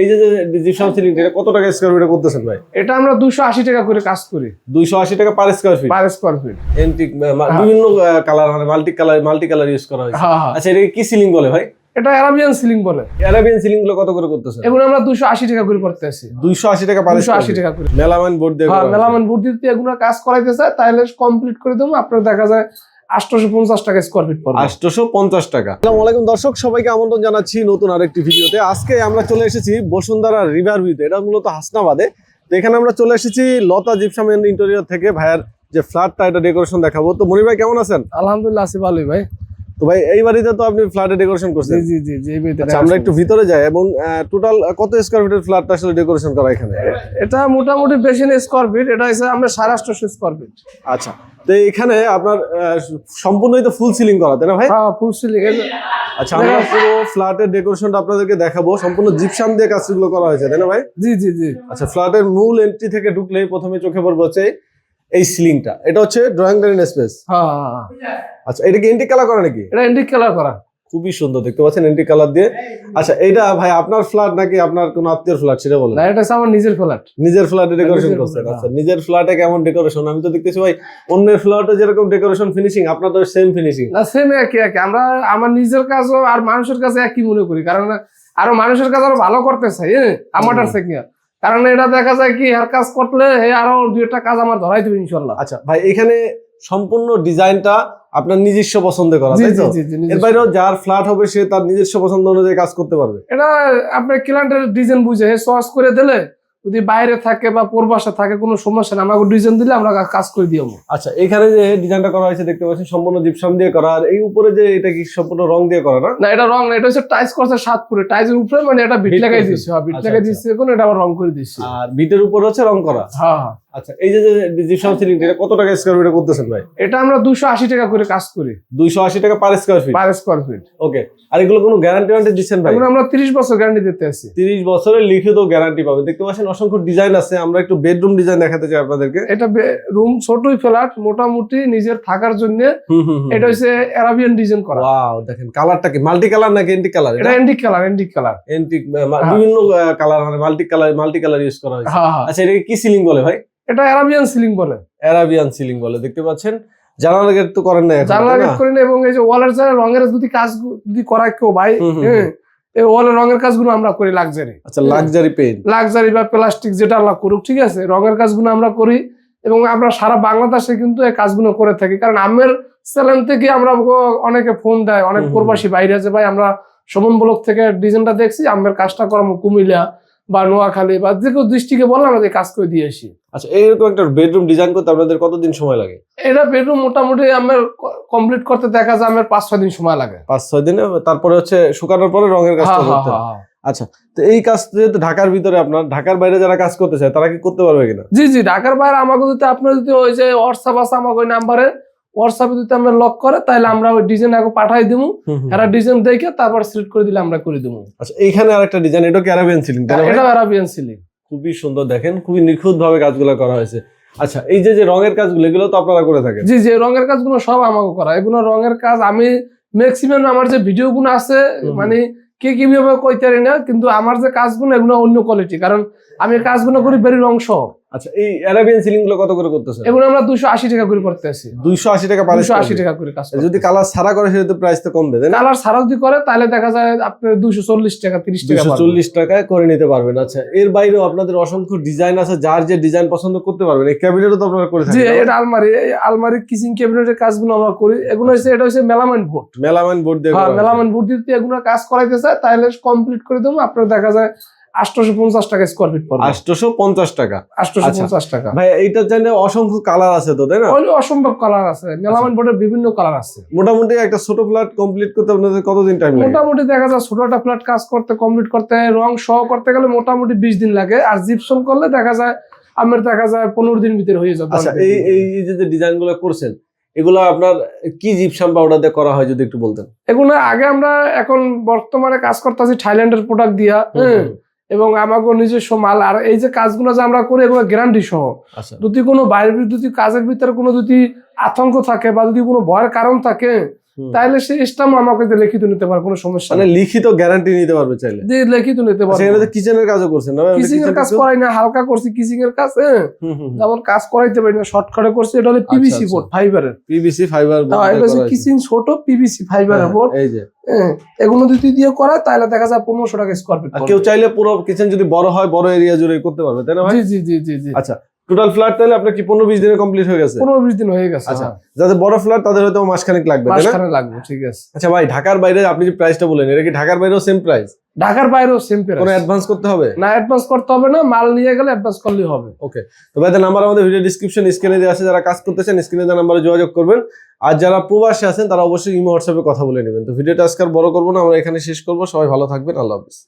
এই যে gypsum ceiling এটা কত টাকা স্কোয়ার ফিটে করতেছেন ভাই? এটা আমরা দুশো আশি টাকা করে কাজ করি। দুইশো আশি টাকা per square feet per square feet antique বিভিন্ন কালার মানে multi colour multi colour use করা হয়েছে। হ্যাঁ হ্যাঁ। আচ্ছা এটাকে কি সিলিং বলে ভাই? এটা অ্যারাবিয়ান সিলিং বলে। অ্যারাবিয়ান সিলিংগুলো কত করে করতেছেন? এগুলো আমরা দুশো আশি টাকা করে করতে আছি। দুইশো আশি টাকা পার দুশো আশি টাকা করে। মেলামাইন বোর্ড দিয়ে হ্যাঁ ভর্তি দিতে এগুলো কাজ করাইতে চায় তাহলে কমপ্লিট করে দেবো। আপনার দেখা যায় আটশোশো পঞ্চাশ টাকা স্কোয়ার ফিট পড়বে। আটশোশো পঞ্চাশ টাকা। আসসালামু আলাইকুম দর্শক সবাইকে আমন্ত্রণ জানাচ্ছি নতুন আরেকটি ভিডিওতে। আজকে আমরা চলে এসেছি বসুন্ধরা রিভার ভিউতে এটা মূলত হাসনাবাদে। তো এখানে আমরা চলে এসেছি লতা জিপসাম ইন্টেরিয়র থেকে ভাইয়ার যে ফ্ল্যাটটা এটা ডেকোরেশন দেখাবো। তো মনির ভাই কেমন আছেন? আলহামদুলিল্লাহ আছি ভালোই ভাই। তো ভাই এই বাড়িতে তো আপনি ফ্ল্যাটে ডেকোরেশন করছেন। জি জি জি আচ্ছা আমরা একটু ভিতরে যাই এবং টোটাল কত স্কোয়ার ফিটের আসলে ডেকোরেশন করা এখানে? এটা মোটামুটি বেশি না স্কোয়ার ফিট এটা হচ্ছে আমরা স্কোয়ার ফিট আচ্ছা তো এখানে আপনার সম্পূর্ণই তো ফুল সিলিং করা তাই না ভাই? হ্যাঁ ফুল সিলিং আচ্ছা আমরা পুরো ফ্ল্যাটের ডেকোরেশনটা আপনাদেরকে দেখাবো। সম্পূর্ণ জিপসাম দিয়ে কাজগুলো করা হয়েছে তাই না ভাই? জি জি জি। আচ্ছা ফ্ল্যাটের মূল এন্ট্রি থেকে ঢুকলেই প্রথমে চোখে পড়বে হচ্ছে এই সিলিংটা। এটা হচ্ছে ড্রয়িং ডাইনিং স্পেস হ্যাঁ হ্যাঁ, হ্যাঁ। আচ্ছা এটা কি এন্টিক কালার করা নাকি? এটা এন্টিক কালার করা। খুবই সুন্দর দেখতে পাচ্ছেন এন্টিক কালার দিয়ে। আচ্ছা এটা ভাই আপনার ফ্ল্যাট নাকি আপনার কোন আত্মীয় ফ্ল্যাট সেটা বলেন। না এটা আমার নিজের ফ্ল্যাট নিজের ফ্ল্যাটে ডেকোরেশন করছেন। আচ্ছা নিজের ফ্ল্যাটে কেমন ডেকোরেশন আমি তো দেখতেছি ভাই অন্যের ফ্ল্যাটে যেরকম ডেকোরেশন ফিনিশিং আপনার তো সেম ফিনিশিং না সেম একই একই। আমরা আমার নিজের কাজও আর মানুষের কাছে একই মনে করি। কারণ আরও মানুষের কাজ আরও ভালো করতে চাই হ্যাঁ? আমারটার থেকে কারণ এটা দেখা যায় কি আর কাজ করলে আরও দুই একটা কাজ আমার ধরাই দেবে ইনশাল্লাহ। আচ্ছা ভাই এখানে সম্পূর্ণ ডিজাইনটা আপনার নিজস্ব পছন্দ করা তাই তো? এর। বাইরেও যার ফ্ল্যাট হবে সে তার নিজস্ব পছন্দ অনুযায়ী কাজ করতে পারবে। এটা আপনার ক্লায়েন্টের ডিজাইন বুঝে চয়েস করে দিলে যদি বাইরে থাকে বা পূর্বাসে থাকে কোনো সমস্যা না আমাকে ডিজাইন দিলে আমরা কাজ করে দিও আচ্ছা এখানে যে ডিজাইনটা করা হয়েছে দেখতে পাচ্ছি সম্পূর্ণ জিপসাম দিয়ে করা। আর এই উপরে যে এটা কি সম্পূর্ণ রং দিয়ে করা না? না এটা রং না এটা হচ্ছে টাইস করছে সাতপুরে টাইসের উপরে মানে এটা বিট লাগাই। দিয়েছে হ্যাঁ বিট আচ্ছা, লাগাই আচ্ছা। দিয়েছে এখন এটা আবার রং করে দিয়েছে। আর বিটের উপর হচ্ছে রং করা? হ্যাঁ হ্যাঁ। আচ্ছা এই যে যে জিপসাম সিলিং এটা কত টাকা স্কোয়ার ফিটে করতেছেন ভাই? এটা আমরা দুশো আশি টাকা করে কাজ করি। দুইশো আশি টাকা per square feet per square feet okay আর এগুলো কোনো গ্যারান্টি ওয়ারেন্টি দিচ্ছেন ভাই? আমরা তিরিশ বছর গ্যারান্টি দিতে আছি। তিরিশ বছরের লিখিত গ্যারান্টি পাবে। দেখতে পাচ্ছেন অসংখ্য ডিজাইন আছে আমরা একটু বেডরুম ডিজাইন দেখাতে চাই আপনাদেরকে। এটা রুম ছোটই ফ্ল্যাট মোটামুটি নিজের থাকার জন্য এটা অ্যারাবিয়ান ডিজাইন করা। ওয়াও দেখেন কালারটা কি? মাল্টি কালার নাকি কালার এটা antique colour antique colour antique হ্যাঁ। বিভিন্ন কালার মানে multi colour multi colour use করা হয়েছে। হ্যাঁ হ্যাঁ। আচ্ছা এটাকে কি সিলিং বলে ভাই? এটা অ্যারাবিয়ান সিলিং বলে। অ্যারাবিয়ান সিলিং বলে দেখতে পাচ্ছেন? জানালা গেট তো করেন না জানলা গেট না? এবং এই যে ওয়ালের যারা রঙের যদি কাজ যদি করায় কেউ ভাই হ্যাঁ এই ওয়ালের রঙের কাজগুলো আমরা করি লাক্সারি আচ্ছা লাক্সারি পেইন্ট লাক্সারি বা প্লাস্টিক যেটা আল্লাহ করুক ঠিক আছে? রঙের কাজগুলো আমরা করি এবং আমরা সারা বাংলাদেশে কিন্তু এই কাজগুলো করে থাকি। কারণ আমের চ্যানেল থেকে আমরা অনেকে ফোন দেয় অনেক। প্রবাসী বাইরে আছে ভাই আমরা সমন ব্লক থেকে ডিজাইনটা দেখছি আমের কাজটা করাম কুমিল্লা বা নোয়াখালী বা যে কেউ দৃষ্টিকে বললাম আমরা যে কাজ করে দিয়ে আসি। আচ্ছা এইরকম একটা বেডরুম ডিজাইন করতে আপনাদের কতদিন সময় লাগে? এটা বেডরুম মোটামুটি আমার কমপ্লিট করতে দেখা যায় আমার পাঁচ ছয় দিন সময় লাগে। পাঁচ ছয় দিনে তারপরে হচ্ছে শুকানোর পরে রঙের কাজটা হ্যাঁ, হ্যাঁ, করতে হয়। আচ্ছা তো এই কাজ যেহেতু ঢাকার ভিতরে আপনার ঢাকার বাইরে যারা কাজ করতে চায় তারা কি করতে পারবে কিনা? জি জি ঢাকার বাইরে আমাকে যদি আপনার যদি ওই যে হোয়াটসঅ্যাপ আছে আমাকে ওই নাম্বারে হোয়াটসঅ্যাপে যদি আমরা লক করে তাহলে আমরা ওই ডিজাইন আগে পাঠাই দিব এরা ডিজাইন দেখে তারপর সিলেক্ট করে দিলে আমরা করে দেবো আচ্ছা এইখানে আরেকটা ডিজাইন এটা কি ক্যারাবিয়ান সিলিং? এটা অ্যারাবিয়ান সিলিং খুবই সুন্দর দেখেন খুবই নিখুঁত ভাবে কাজগুলো করা হয়েছে। আচ্ছা এই যে যে রঙের কাজগুলো এগুলো তো আপনারা করে থাকেন? জি যে রঙের কাজগুলো সব আমাকে করা। এগুলো রঙের কাজ আমি ম্যাক্সিমাম আমার যে ভিডিও গুলো আছে মানে কে কি কীভাবে কইতে পারি না কিন্তু আমার যে কাজগুলো এগুলো অন্য কোয়ালিটি কারণ আমি কাজগুলো করি বেরি রং সহ আচ্ছা এই অ্যারাবিয়ান সিলিংগুলো কত করে করতেছেন? এগুলো আমরা দুশো আশি টাকা করে করতে আছি দুইশো আশি টাকা পার আশি টাকা করে কাজ যদি কালার সারা করে সেটা প্রাইস তো কমবে তাই না? কালার সারা যদি করে তাহলে দেখা যায় আপনার দুশো চল্লিশ টাকা তিরিশ টাকা দুশো পারবেন। চল্লিশ টাকায় করে নিতে পারবেন। আচ্ছা এর বাইরেও আপনাদের অসংখ্য ডিজাইন আছে যার যে ডিজাইন পছন্দ করতে পারবেন। এই ক্যাবিনেটও তো আপনারা করে জি থাকেন এটা আলমারি এই আলমারি কিচিং ক্যাবিনেটের কাজগুলো আমরা করি। এগুলো হচ্ছে এটা হচ্ছে মেলামাইন বোর্ড। মেলামাইন বোর্ড দিয়ে হ্যাঁ মেলামাইন বোর্ড দিয়ে এগুলো কাজ করাইতে চায় তাহলে কমপ্লিট করে দেবো। আপনার দেখা যায় আটশোশো পঞ্চাশ টাকা স্কোয়ার ফিট পড়বে। আটশোশো পঞ্চাশ টাকা। আচ্ছা। পঞ্চাশ টাকা। ভাই এইটা চাইলে অসংখ্য কালার আছে তো তাই না? ওই অসম্ভব কালার আছে। মেলামাইন বোর্ডের বিভিন্ন কালার আছে। মোটামুটি একটা ছোট ফ্ল্যাট কমপ্লিট করতে আপনাদের কতদিন টাইম লাগে? মোটামুটি দেখা যায় ছোটটা ফ্ল্যাট কাজ করতে কমপ্লিট করতে রং সহ করতে গেলে মোটামুটি বিশ দিন লাগে। আর জিপসন করলে দেখা যায় আমার দেখা যায় পনেরো দিন ভিতরে হয়ে যাবে আচ্ছা এই এই যে ডিজাইনগুলো করছেন এগুলো আপনার কি জিপসাম পাউডার দিয়ে করা হয় যদি একটু বলতেন? এগুলো আগে আমরা এখন বর্তমানে কাজ করতেছি থাইল্যান্ডের প্রোডাক্ট দিয়া হ্যাঁ? এবং আমাকে নিজস্ব মাল আর এই যে কাজগুলো যে আমরা করি এগুলো গ্যারান্টি সহ আচ্ছা যদি কোনো বাইরের যদি কাজের ভিতরে কোনো যদি আতঙ্ক থাকে বা যদি কোনো ভয়ের কারণ থাকে। তাহলে সে স্টাম্প আমাকে দিয়ে লিখিত নিতে পারে কোনো সমস্যা মানে লিখিত গ্যারান্টি নিতে পারবে চাইলে? যে লিখিত নিতে পারবে। পারে এখানে তো কিচেনের কাজও করছেন না? কিসিং এর কাজ করাই না হালকা করছি কিসিং এর কাজ হ্যাঁ। যেমন কাজ করাইতে পারি না শর্টকাটে করছি এটা হলো পিভিসি। বোর্ড ফাইবারের পিভিসি ফাইবার এটা হচ্ছে কিসিং ছোট পিভিসি ফাইবারের বোর্ড এই যে। হ্যাঁ, এগুলো যদি দিয়ে করা তাহলে দেখা যায় পনেরোশো টাকা স্কোয়ার ফিট কেউ চাইলে পুরো কিচেন যদি বড় হয় বড় এরিয়া জুড়ে করতে পারবে তাই না ভাই? জি জি জি জি জি। আচ্ছা টোটাল ফ্ল্যাট তাহলে আপনার কি পনেরো বিশ দিনে কমপ্লিট হয়ে গেছে? পনেরো বিশ দিন হয়ে গেছে আচ্ছা হ্যাঁ। যাদের বড় ফ্ল্যাট তাদের হয়তো মাসখানেক লাগবে না? লাগবে ঠিক আছে। আচ্ছা ভাই ঢাকার বাইরে আপনি যে প্রাইসটা বলেন এটা কি ঢাকার বাইরেও সেম প্রাইস ঢাকার বাইরেও সেম কোনো অ্যাডভান্স করতে হবে? না অ্যাডভান্স করতে হবে না মাল নিয়ে গেলে অ্যাডভান্স করলেই হবে। ওকে তো ভাইদের নাম্বার আমাদের ভিডিও ডিসক্রিপশন স্ক্রিনে দেওয়া আছে যারা কাজ করতেছেন স্ক্রিনে দেওয়া নাম্বারে যোগাযোগ করবেন। আর যারা প্রবাসে আছেন তারা অবশ্যই ইমো হোয়াটসঅ্যাপে কথা বলে নেবেন। তো ভিডিওটা আজকে আর বড় করব না আমরা এখানে শেষ করব। সবাই ভালো থাকবেন আল্লাহ হাফিজ।